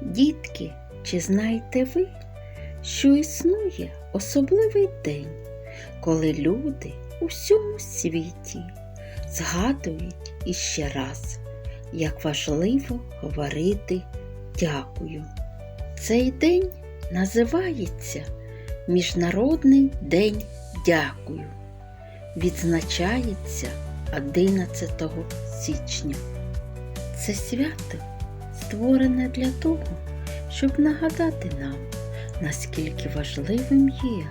Дітки, чи знаєте ви, що існує особливий день, коли люди у всьому світі згадують іще раз, як важливо говорити дякую. Цей день називається Міжнародний день дякую. Відзначається 11 січня. Це свято створене для того, щоб нагадати нам, наскільки важливим є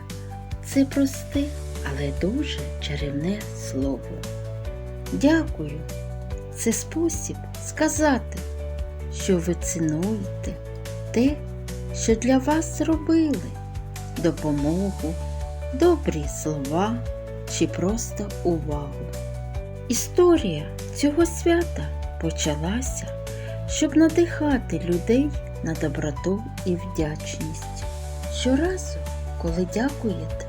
це просте, але дуже чарівне слово. Дякую. Це спосіб сказати, що ви цінуєте те, що для вас зробили, допомогу, добрі слова чи просто увагу. Історія цього свята почалася, щоб надихати людей на доброту і вдячність. Щоразу, коли дякуєте,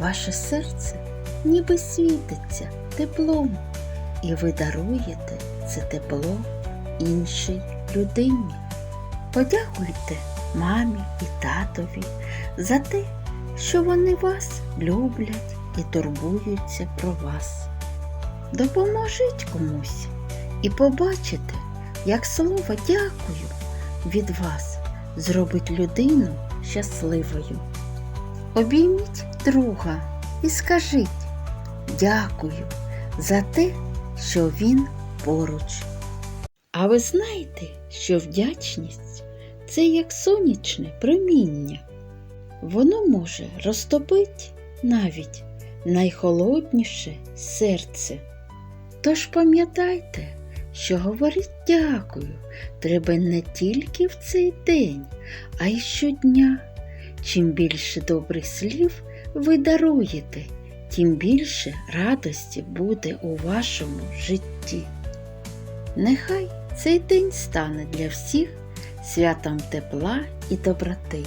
ваше серце ніби світиться теплом, і ви даруєте це тепло іншій людині. Подякуйте мамі і татові за те, що вони вас люблять і турбуються про вас. Допоможіть комусь і побачите, як слово дякую від вас зробить людину щасливою. Обійміть друга і скажіть дякую за те, що він поруч. А ви знаєте, що вдячність це як сонячне проміння. Воно може розтопити навіть найхолодніше серце. Тож пам'ятайте, що говорити дякую треба не тільки в цей день, а й щодня. Чим більше добрих слів ви даруєте, тим більше радості буде у вашому житті. Нехай цей день стане для всіх святом тепла і доброти.